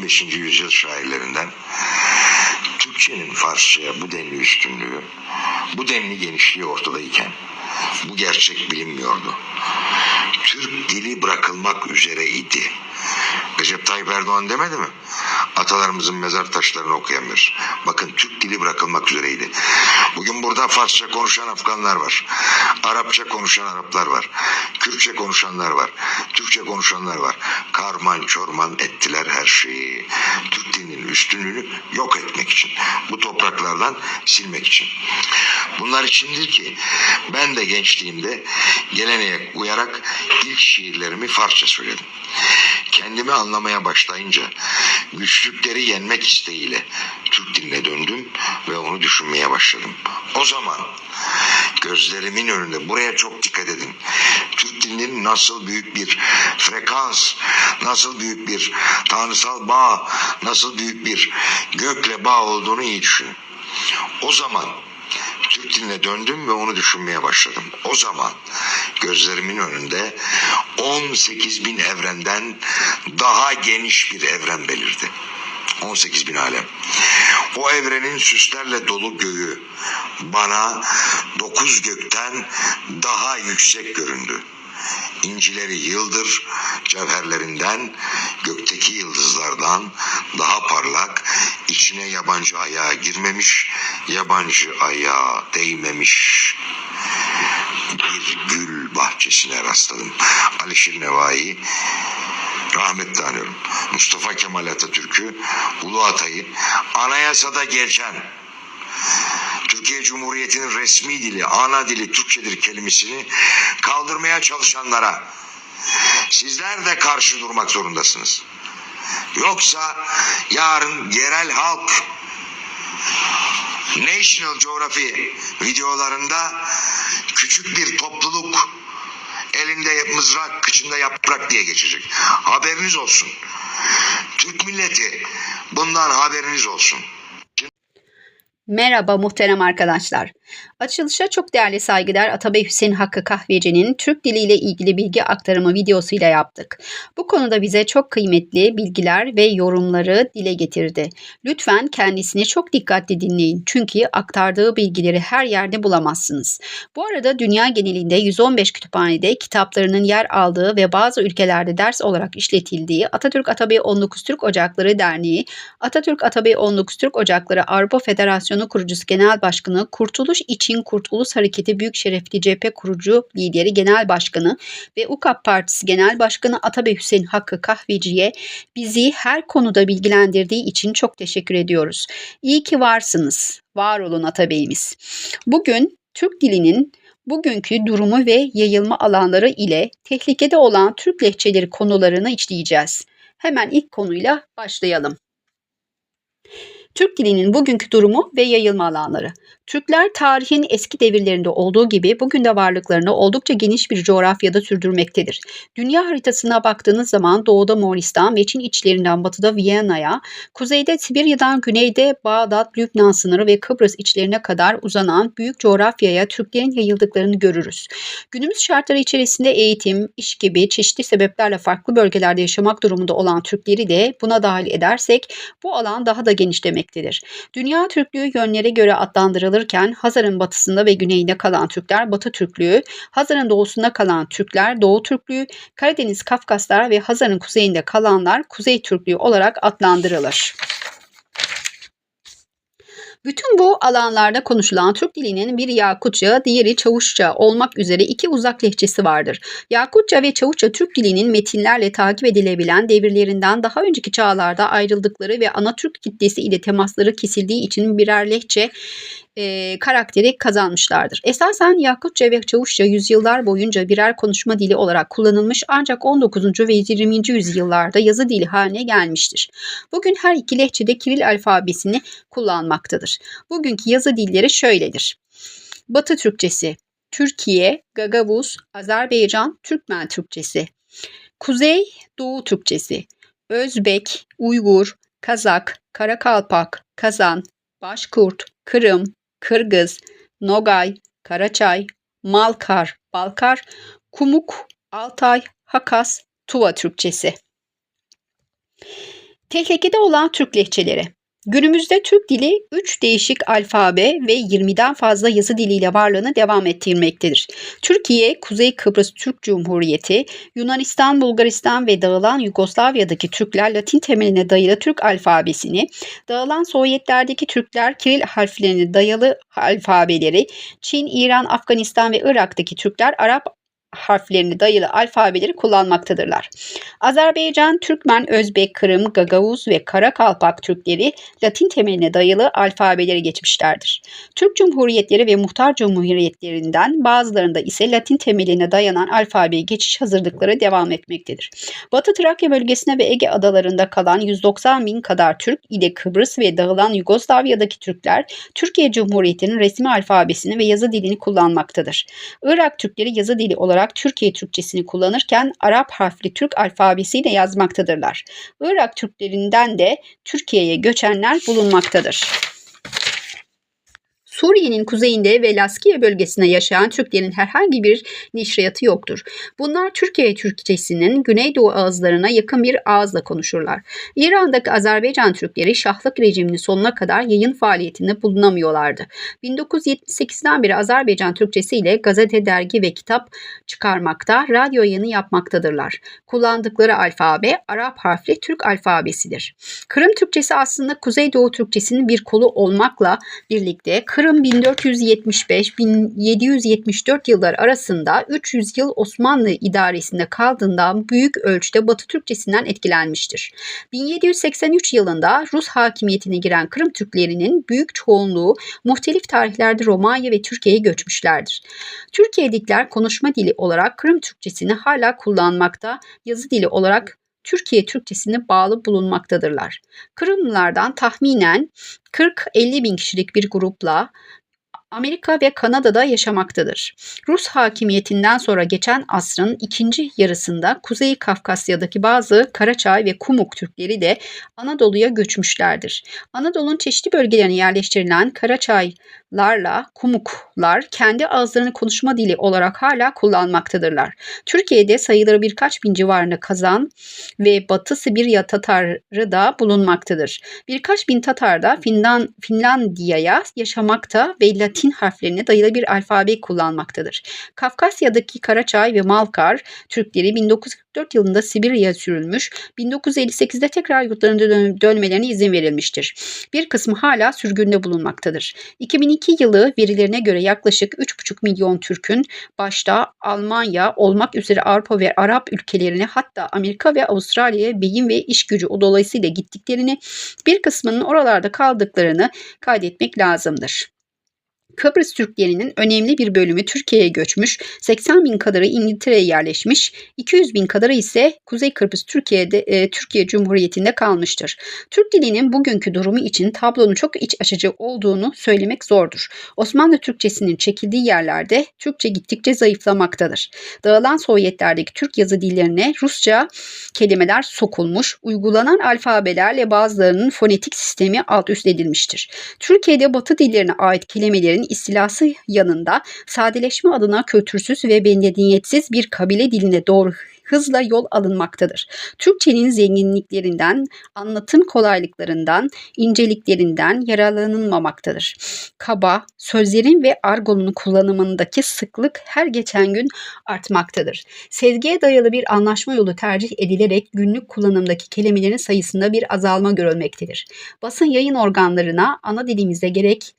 15. yüzyıl şairlerinden Türkçenin Farsçaya bu denli üstünlüğü, bu denli genişliği ortadayken bu gerçek bilinmiyordu. Türk dili bırakılmak üzereydi. Recep Tayyip Erdoğan demedi mi? Atalarımızın mezar taşlarını okuyanlar. Bakın Türk dili bırakılmak üzereydi. Bugün burada Farsça konuşan Afganlar var. Arapça konuşan Araplar var. Kürtçe konuşanlar var. Türkçe konuşanlar var. Karman çorman ettiler her şeyi. Türk dilinin üstünlüğünü yok etmek için. Bu topraklardan silmek için. Bunlar içindir ki ben de gençliğimde geleneğe uyarak ilk şiirlerimi Farsça söyledim. Kendimi anlamaya başlayınca güçlükleri yenmek isteğiyle Türk diline döndüm ve onu düşünmeye başladım. O zaman gözlerimin önünde buraya çok dikkat edin. Türk dilinin nasıl büyük bir frekans, nasıl büyük bir tanrısal bağ, nasıl büyük bir gökle bağ olduğunu iyi düşünün. O zaman Türk diline döndüm ve onu düşünmeye başladım. O zaman gözlerimin önünde 18 bin evrenden daha geniş bir evren belirdi. 18 bin alem. O evrenin süslerle dolu göğü bana dokuz gökten daha yüksek göründü. İncileri yıldır cevherlerinden, gökteki yıldızlardan daha parlak, içine yabancı ayağa girmemiş, yabancı ayağa değmemiş bir gül bahçesine rastladım. Alişir Nevai rahmetli anıyorum. Mustafa Kemal Atatürk'ü, Ulu Atay'ı anayasada geçen Türkiye Cumhuriyeti'nin resmi dili, ana dili Türkçedir kelimesini kaldırmaya çalışanlara sizler de karşı durmak zorundasınız. Yoksa yarın yerel halk National Geography videolarında küçük bir topluluk elinde mızrak, kıçında yaprak diye geçecek. Haberiniz olsun. Türk milleti bundan haberiniz olsun. Merhaba muhterem arkadaşlar. Açılışa çok değerli saygıdeğer Atabey Hüseyin Hakkı Kahveci'nin Türk Dili ile ilgili bilgi aktarımı videosuyla yaptık. Bu konuda bize çok kıymetli bilgiler ve yorumları dile getirdi. Lütfen kendisini çok dikkatli dinleyin çünkü aktardığı bilgileri her yerde bulamazsınız. Bu arada dünya genelinde 115 kütüphanede kitaplarının yer aldığı ve bazı ülkelerde ders olarak işletildiği Atatürk Atabey 19 Türk Ocakları Derneği, Atatürk Atabey 19 Türk Ocakları Avrupa Federasyonu kurucusu Genel Başkanı Kurtuluş İçin Kurt Ulus Hareketi Büyük Şerefli Cephe Kurucu Lideri Genel Başkanı ve UKAP Partisi Genel Başkanı Atabey Hüseyin Hakkı Kahveci'ye bizi her konuda bilgilendirdiği için çok teşekkür ediyoruz. İyi ki varsınız. Var olun Atabey'imiz. Bugün Türk dilinin bugünkü durumu ve yayılma alanları ile tehlikede olan Türk lehçeleri konularını işleyeceğiz. Hemen ilk konuyla başlayalım. Türk dilinin bugünkü durumu ve yayılma alanları. Türkler tarihin eski devirlerinde olduğu gibi bugün de varlıklarını oldukça geniş bir coğrafyada sürdürmektedir. Dünya haritasına baktığınız zaman doğuda Moğolistan ve Çin içlerinden batıda Viyana'ya, kuzeyde Sibirya'dan güneyde Bağdat, Lübnan sınırı ve Kıbrıs içlerine kadar uzanan büyük coğrafyaya Türklerin yayıldıklarını görürüz. Günümüz şartları içerisinde eğitim, iş gibi çeşitli sebeplerle farklı bölgelerde yaşamak durumunda olan Türkleri de buna dahil edersek bu alan daha da genişlemektedir. Dünya Türklüğü yönlere göre adlandırılırken Hazar'ın batısında ve güneyinde kalan Türkler Batı Türklüğü, Hazar'ın doğusunda kalan Türkler Doğu Türklüğü, Karadeniz Kafkaslar ve Hazar'ın kuzeyinde kalanlar Kuzey Türklüğü olarak adlandırılır. Bütün bu alanlarda konuşulan Türk dilinin biri Yakutça, diğeri Çavuşça olmak üzere iki uzak lehçesi vardır. Yakutça ve Çavuşça Türk dilinin metinlerle takip edilebilen devirlerinden daha önceki çağlarda ayrıldıkları ve ana Türk kitlesi ile temasları kesildiği için birer lehçe e, karakteri kazanmışlardır. Esasen Yakutça ve Çavuşça yüzyıllar boyunca birer konuşma dili olarak kullanılmış ancak 19. ve 20. yüzyıllarda yazı dili haline gelmiştir. Bugün her iki lehçede Kiril alfabesini kullanmaktadır. Bugünkü yazı dilleri şöyledir. Batı Türkçesi, Türkiye, Gagavuz, Azerbaycan, Türkmen Türkçesi. Kuzey, Doğu Türkçesi, Özbek, Uygur, Kazak, Karakalpak, Kazan, Başkurt, Kırım, Kırgız, Nogay, Karaçay, Malkar, Balkar, Kumuk, Altay, Hakas, Tuva Türkçesi. Tehlikede olan Türk lehçeleri. Günümüzde Türk dili 3 değişik alfabe ve 20'den fazla yazı diliyle varlığını devam ettirmektedir. Türkiye, Kuzey Kıbrıs Türk Cumhuriyeti, Yunanistan, Bulgaristan ve dağılan Yugoslavya'daki Türkler Latin temeline dayalı Türk alfabesini, dağılan Sovyetlerdeki Türkler Kiril harflerine dayalı alfabeleri, Çin, İran, Afganistan ve Irak'taki Türkler Arap harflerine dayalı alfabeleri kullanmaktadırlar. Azerbaycan, Türkmen, Özbek, Kırım, Gagavuz ve Karakalpak Türkleri Latin temeline dayalı alfabeleri geçmişlerdir. Türk Cumhuriyetleri ve Muhtar Cumhuriyetlerinden bazılarında ise Latin temeline dayanan alfabeye geçiş hazırlıkları devam etmektedir. Batı Trakya bölgesine ve Ege adalarında kalan 190 bin kadar Türk ile Kıbrıs ve dağılan Yugoslavya'daki Türkler Türkiye Cumhuriyeti'nin resmi alfabesini ve yazı dilini kullanmaktadır. Irak Türkleri yazı dili olarak Türkiye Türkçesini kullanırken Arap harfli Türk alfabesiyle yazmaktadırlar. Irak Türklerinden de Türkiye'ye göçenler bulunmaktadır. Suriye'nin kuzeyinde ve Laskiye bölgesinde yaşayan Türklerin herhangi bir nişriyatı yoktur. Bunlar Türkiye Türkçesinin Güneydoğu ağızlarına yakın bir ağızla konuşurlar. İran'daki Azerbaycan Türkleri şahlık rejiminin sonuna kadar yayın faaliyetinde bulunamıyorlardı. 1978'den beri Azerbaycan Türkçesi ile gazete, dergi ve kitap çıkarmakta, radyo yayını yapmaktadırlar. Kullandıkları alfabe Arap harfli Türk alfabesidir. Kırım Türkçesi aslında Kuzeydoğu Türkçesinin bir kolu olmakla birlikte Kırım 1475-1774 yıllar arasında 300 yıl Osmanlı idaresinde kaldığından büyük ölçüde Batı Türkçesinden etkilenmiştir. 1783 yılında Rus hakimiyetine giren Kırım Türklerinin büyük çoğunluğu muhtelif tarihlerde Romanya ve Türkiye'ye göçmüşlerdir. Türkiye'dekiler konuşma dili olarak Kırım Türkçesini hala kullanmakta, yazı dili olarak Türkiye Türkçesine bağlı bulunmaktadırlar. Kırımlılardan tahminen 40-50 bin kişilik bir grupla Amerika ve Kanada'da yaşamaktadır. Rus hakimiyetinden sonra geçen asrın ikinci yarısında Kuzey Kafkasya'daki bazı Karaçay ve Kumuk Türkleri de Anadolu'ya göçmüşlerdir. Anadolu'nun çeşitli bölgelerine yerleştirilen Karaçaylarla Kumuklar kendi ağızlarını konuşma dili olarak hala kullanmaktadırlar. Türkiye'de sayıları birkaç bin civarında kazan ve Batı Sibirya Tatarı da bulunmaktadır. Birkaç bin Tatar da Finlan, Finlandiya'ya yaşamakta ve Latin harflerine dayalı bir alfabe kullanmaktadır. Kafkasya'daki Karaçay ve Malkar Türkleri 1944 yılında Sibirya'ya sürülmüş, 1958'de tekrar yurtlarına dön- dönmelerine izin verilmiştir. Bir kısmı hala sürgünde bulunmaktadır. 2002 yılı verilerine göre yaklaşık 3,5 milyon Türk'ün başta Almanya olmak üzere Avrupa ve Arap ülkelerine hatta Amerika ve Avustralya'ya beyin ve iş gücü dolayısıyla gittiklerini, bir kısmının oralarda kaldıklarını kaydetmek lazımdır. Kıbrıs Türklerinin önemli bir bölümü Türkiye'ye göçmüş, 80 bin kadarı İngiltere'ye yerleşmiş, 200 bin kadarı ise Kuzey Kıbrıs Türkiye'de e, Türkiye Cumhuriyeti'nde kalmıştır. Türk dilinin bugünkü durumu için tablonun çok iç açıcı olduğunu söylemek zordur. Osmanlı Türkçesinin çekildiği yerlerde Türkçe gittikçe zayıflamaktadır. Dağılan Sovyetlerdeki Türk yazı dillerine Rusça kelimeler sokulmuş, uygulanan alfabelerle bazılarının fonetik sistemi alt üst edilmiştir. Türkiye'de Batı dillerine ait kelimelerin istilası yanında sadeleşme adına kültürsüz ve medeniyetsiz bir kabile diline doğru hızla yol alınmaktadır. Türkçenin zenginliklerinden, anlatım kolaylıklarından, inceliklerinden yararlanılmamaktadır. Kaba, sözlerin ve argonun kullanımındaki sıklık her geçen gün artmaktadır. Sezgiye dayalı bir anlaşma yolu tercih edilerek günlük kullanımdaki kelimelerin sayısında bir azalma görülmektedir. Basın yayın organlarına ana dilimizde gerek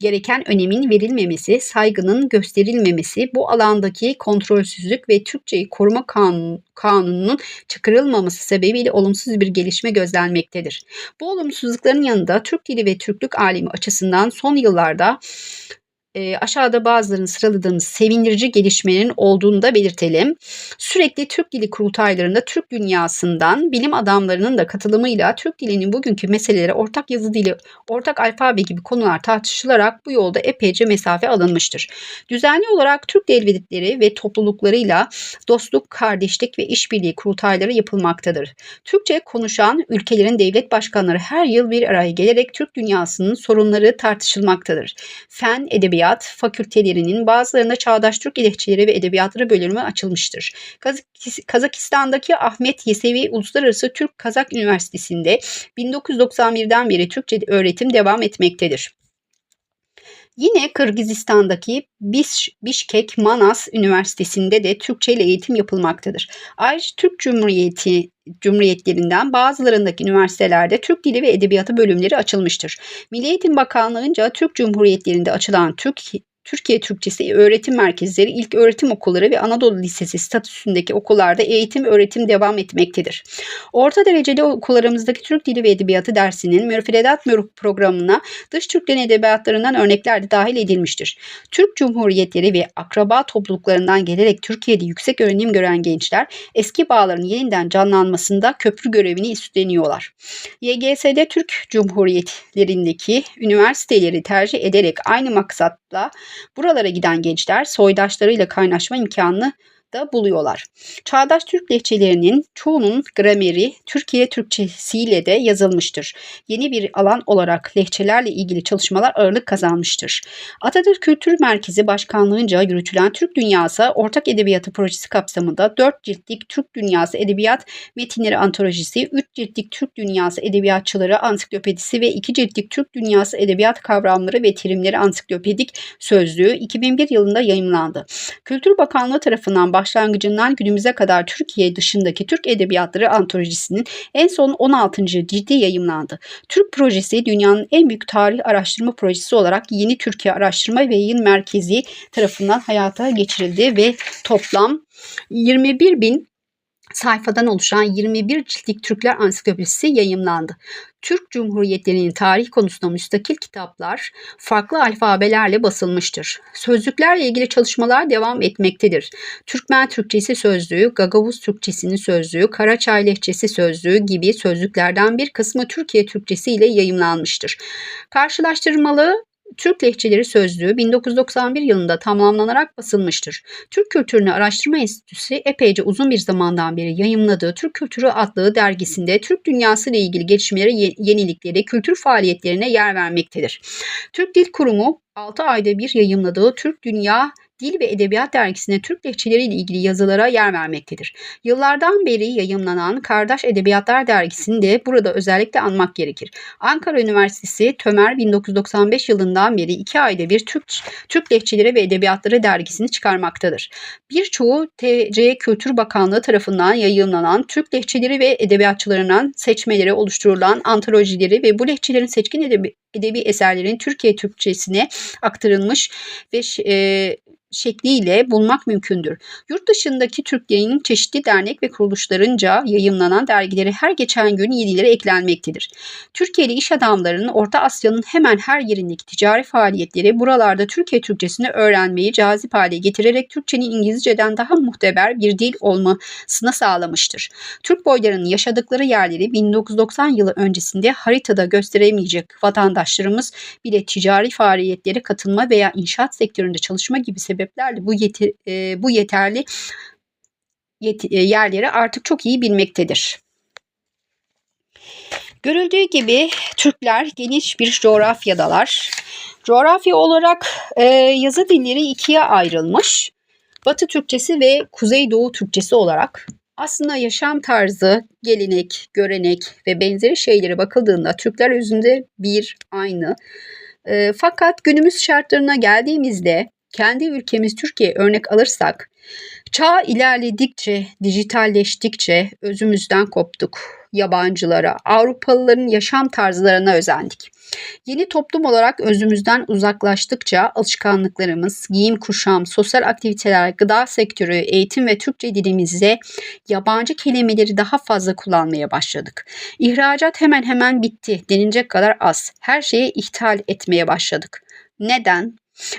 gereken önemin verilmemesi, saygının gösterilmemesi, bu alandaki kontrolsüzlük ve Türkçeyi koruma kanunu, kanununun çıkarılmaması sebebiyle olumsuz bir gelişme gözlenmektedir. Bu olumsuzlukların yanında Türk dili ve Türklük alemi açısından son yıllarda e, aşağıda bazılarını sıraladığımız sevindirici gelişmelerin olduğunu da belirtelim. Sürekli Türk Dili kurultaylarında Türk dünyasından bilim adamlarının da katılımıyla Türk dilinin bugünkü meselelere ortak yazı dili, ortak alfabe gibi konular tartışılarak bu yolda epeyce mesafe alınmıştır. Düzenli olarak Türk devletleri ve topluluklarıyla dostluk, kardeşlik ve işbirliği kurultayları yapılmaktadır. Türkçe konuşan ülkelerin devlet başkanları her yıl bir araya gelerek Türk dünyasının sorunları tartışılmaktadır. Fen, edebiyat, İlahiyat fakültelerinin bazılarında Çağdaş Türk Lehçeleri ve Edebiyatları bölümü açılmıştır. Kazak- Kazakistan'daki Ahmet Yesevi Uluslararası Türk Kazak Üniversitesi'nde 1991'den beri Türkçe öğretim devam etmektedir. Yine Kırgızistan'daki Biş, Bişkek Manas Üniversitesi'nde de Türkçe ile eğitim yapılmaktadır. Ayrıca Türk Cumhuriyeti Cumhuriyetlerinden bazılarındaki üniversitelerde Türk Dili ve Edebiyatı bölümleri açılmıştır. Milli Eğitim Bakanlığı'nca Türk Cumhuriyetlerinde açılan Türk Türkiye Türkçesi öğretim merkezleri, ilk öğretim okulları ve Anadolu Lisesi statüsündeki okullarda eğitim öğretim devam etmektedir. Orta dereceli okullarımızdaki Türk Dili ve Edebiyatı dersinin müfredat programına dış Türklerin edebiyatlarından örnekler de dahil edilmiştir. Türk Cumhuriyetleri ve akraba topluluklarından gelerek Türkiye'de yüksek öğrenim gören gençler eski bağların yeniden canlanmasında köprü görevini üstleniyorlar. YGS'de Türk Cumhuriyetlerindeki üniversiteleri tercih ederek aynı maksatla buralara giden gençler soydaşlarıyla kaynaşma imkanını da buluyorlar. Çağdaş Türk lehçelerinin çoğunun grameri Türkiye Türkçesiyle de yazılmıştır. Yeni bir alan olarak lehçelerle ilgili çalışmalar ağırlık kazanmıştır. Atatürk Kültür Merkezi Başkanlığı'nca yürütülen Türk Dünyası Ortak Edebiyatı Projesi kapsamında 4 ciltlik Türk Dünyası Edebiyat Metinleri Antolojisi, 3 ciltlik Türk Dünyası Edebiyatçıları Ansiklopedisi ve 2 ciltlik Türk Dünyası Edebiyat Kavramları ve Terimleri Ansiklopedik Sözlüğü 2001 yılında yayımlandı. Kültür Bakanlığı tarafından başlangıcından günümüze kadar Türkiye dışındaki Türk Edebiyatları Antolojisi'nin en son 16. cildi yayımlandı. Türk projesi dünyanın en büyük tarih araştırma projesi olarak Yeni Türkiye Araştırma ve Yayın Merkezi tarafından hayata geçirildi ve toplam 21 bin sayfadan oluşan 21 ciltlik Türkler Ansiklopedisi yayımlandı. Türk Cumhuriyetlerinin tarih konusunda müstakil kitaplar farklı alfabelerle basılmıştır. Sözlüklerle ilgili çalışmalar devam etmektedir. Türkmen Türkçesi sözlüğü, Gagavuz Türkçesinin sözlüğü, Karaçay Lehçesi sözlüğü gibi sözlüklerden bir kısmı Türkiye Türkçesi ile yayımlanmıştır. Karşılaştırmalı Türk Lehçeleri Sözlüğü 1991 yılında tamamlanarak basılmıştır. Türk Kültürünü Araştırma Enstitüsü epeyce uzun bir zamandan beri yayımladığı Türk Kültürü adlı dergisinde Türk dünyası ile ilgili gelişmeleri, ye- yenilikleri, kültür faaliyetlerine yer vermektedir. Türk Dil Kurumu 6 ayda bir yayımladığı Türk Dünya Dil ve Edebiyat Dergisi'ne Türk lehçeleri ile ilgili yazılara yer vermektedir. Yıllardan beri yayımlanan Kardeş Edebiyatlar Dergisi'ni de burada özellikle anmak gerekir. Ankara Üniversitesi Tömer 1995 yılından beri iki ayda bir Türk, Türk Lehçeleri ve Edebiyatları dergisini çıkarmaktadır. Birçoğu TC Kültür Bakanlığı tarafından yayınlanan Türk lehçeleri ve edebiyatçılarından seçmeleri oluşturulan antolojileri ve bu lehçelerin seçkin edebi, edebi eserlerin Türkiye Türkçesine aktarılmış ve e, şekliyle bulmak mümkündür. Yurt dışındaki Türklerin çeşitli dernek ve kuruluşlarınca yayımlanan dergileri her geçen gün yenilere eklenmektedir. Türkiye'li iş adamlarının Orta Asya'nın hemen her yerindeki ticari faaliyetleri buralarda Türkiye Türkçesini öğrenmeyi cazip hale getirerek Türkçenin İngilizceden daha muhteber bir dil olmasına sağlamıştır. Türk boylarının yaşadıkları yerleri 1990 yılı öncesinde haritada gösteremeyecek vatandaşlarımız bile ticari faaliyetlere katılma veya inşaat sektöründe çalışma gibi sebeplerle bu, yeti- e, bu yeterli yet- e, yerleri artık çok iyi bilmektedir. Görüldüğü gibi Türkler geniş bir coğrafyadalar. Coğrafya olarak e, yazı dilleri ikiye ayrılmış. Batı Türkçesi ve Kuzeydoğu Türkçesi olarak aslında yaşam tarzı, gelenek, görenek ve benzeri şeylere bakıldığında Türkler özünde bir aynı. E, fakat günümüz şartlarına geldiğimizde kendi ülkemiz Türkiye örnek alırsak çağ ilerledikçe, dijitalleştikçe özümüzden koptuk. Yabancılara, Avrupalıların yaşam tarzlarına özendik. Yeni toplum olarak özümüzden uzaklaştıkça alışkanlıklarımız, giyim kuşam, sosyal aktiviteler, gıda sektörü, eğitim ve Türkçe dilimize yabancı kelimeleri daha fazla kullanmaya başladık. İhracat hemen hemen bitti denilecek kadar az. Her şeye ithal etmeye başladık. Neden?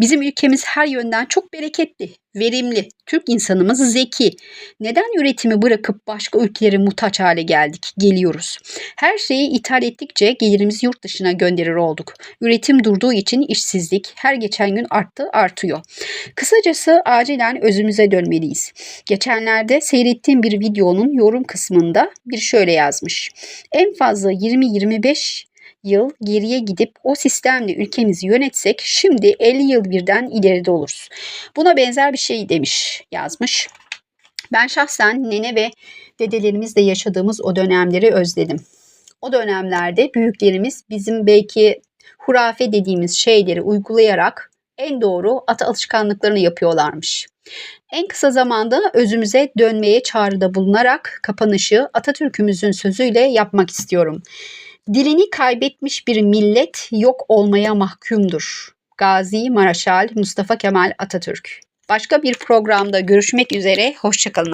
Bizim ülkemiz her yönden çok bereketli, verimli. Türk insanımız zeki. Neden üretimi bırakıp başka ülkelere muhtaç hale geldik, geliyoruz? Her şeyi ithal ettikçe gelirimizi yurt dışına gönderir olduk. Üretim durduğu için işsizlik her geçen gün arttı, artıyor. Kısacası acilen özümüze dönmeliyiz. Geçenlerde seyrettiğim bir videonun yorum kısmında bir şöyle yazmış. En fazla 20-25 yıl geriye gidip o sistemle ülkemizi yönetsek şimdi 50 yıl birden ileride oluruz. Buna benzer bir şey demiş, yazmış. Ben şahsen nene ve dedelerimizle yaşadığımız o dönemleri özledim. O dönemlerde büyüklerimiz bizim belki hurafe dediğimiz şeyleri uygulayarak en doğru ata alışkanlıklarını yapıyorlarmış. En kısa zamanda özümüze dönmeye çağrıda bulunarak kapanışı Atatürk'ümüzün sözüyle yapmak istiyorum. Dilini kaybetmiş bir millet yok olmaya mahkumdur. Gazi Maraşal Mustafa Kemal Atatürk. Başka bir programda görüşmek üzere, hoşçakalın.